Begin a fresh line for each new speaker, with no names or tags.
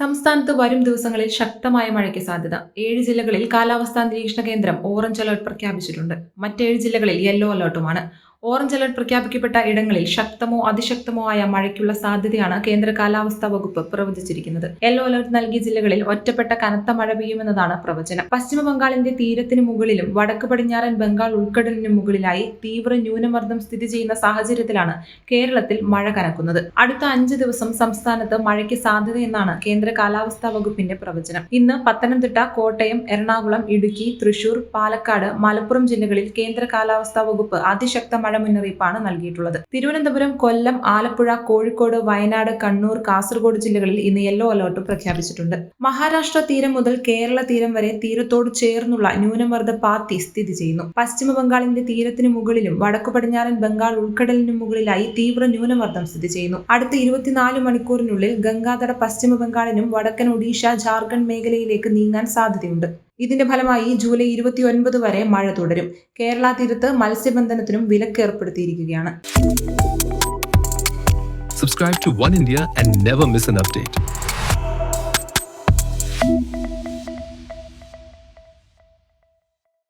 സംസ്ഥാനത്ത് വരും ദിവസങ്ങളിൽ ശക്തമായ മഴയ്ക്ക് സാധ്യത ഏഴ് ജില്ലകളിൽ കാലാവസ്ഥാ നിരീക്ഷണ കേന്ദ്രം ഓറഞ്ച് അലർട്ട് പ്രഖ്യാപിച്ചിട്ടുണ്ട് മറ്റേഴ് ജില്ലകളിൽ യെല്ലോ അലർട്ടുമാണ് ഓറഞ്ച് അലർട്ട് പ്രഖ്യാപിക്കപ്പെട്ട ഇടങ്ങളിൽ ശക്തമോ അതിശക്തമോ ആയ മഴയ്ക്കുള്ള സാധ്യതയാണ് കേന്ദ്ര കാലാവസ്ഥാ വകുപ്പ് പ്രവചിച്ചിരിക്കുന്നത് യെല്ലോ അലർട്ട് നൽകിയ ജില്ലകളിൽ ഒറ്റപ്പെട്ട കനത്ത മഴ പെയ്യുമെന്നതാണ് പ്രവചനം പശ്ചിമ ബംഗാളിന്റെ തീരത്തിന് മുകളിലും വടക്ക് പടിഞ്ഞാറൻ ബംഗാൾ ഉൾക്കടലിനു മുകളിലായി തീവ്ര ന്യൂനമർദ്ദം സ്ഥിതി ചെയ്യുന്ന സാഹചര്യത്തിലാണ് കേരളത്തിൽ മഴ കനക്കുന്നത് അടുത്ത അഞ്ച് ദിവസം സംസ്ഥാനത്ത് മഴയ്ക്ക് സാധ്യതയെന്നാണ് കേന്ദ്ര കാലാവസ്ഥാ വകുപ്പിന്റെ പ്രവചനം ഇന്ന് പത്തനംതിട്ട കോട്ടയം എറണാകുളം ഇടുക്കി തൃശൂർ പാലക്കാട് മലപ്പുറം ജില്ലകളിൽ കേന്ദ്ര കാലാവസ്ഥാ വകുപ്പ് അതിശക്ത മഴ മുന്നറിയിപ്പാണ് നൽകിയിട്ടുള്ളത് തിരുവനന്തപുരം കൊല്ലം ആലപ്പുഴ കോഴിക്കോട് വയനാട് കണ്ണൂർ കാസർഗോഡ് ജില്ലകളിൽ ഇന്ന് യെല്ലോ അലർട്ട് പ്രഖ്യാപിച്ചിട്ടുണ്ട് മഹാരാഷ്ട്ര തീരം മുതൽ കേരള തീരം വരെ തീരത്തോട് ചേർന്നുള്ള ന്യൂനമർദ്ദ പാത്തി സ്ഥിതി ചെയ്യുന്നു പശ്ചിമ ബംഗാളിന്റെ തീരത്തിനു മുകളിലും വടക്കു പടിഞ്ഞാറൻ ബംഗാൾ ഉൾക്കടലിനു മുകളിലായി തീവ്ര ന്യൂനമർദ്ദം സ്ഥിതി ചെയ്യുന്നു അടുത്ത ഇരുപത്തിനാല് മണിക്കൂറിനുള്ളിൽ ഗംഗാതട പശ്ചിമ ബംഗാളിനും വടക്കൻ ഒഡീഷ ജാർഖണ്ഡ് മേഖലയിലേക്ക് നീങ്ങാൻ സാധ്യതയുണ്ട് ഇതിന്റെ ഫലമായി ജൂലൈ ഇരുപത്തി ഒൻപത് വരെ മഴ തുടരും കേരള തീരത്ത് മത്സ്യബന്ധനത്തിനും വിലക്കേർപ്പെടുത്തിയിരിക്കുകയാണ് Subscribe to One India and never miss an update.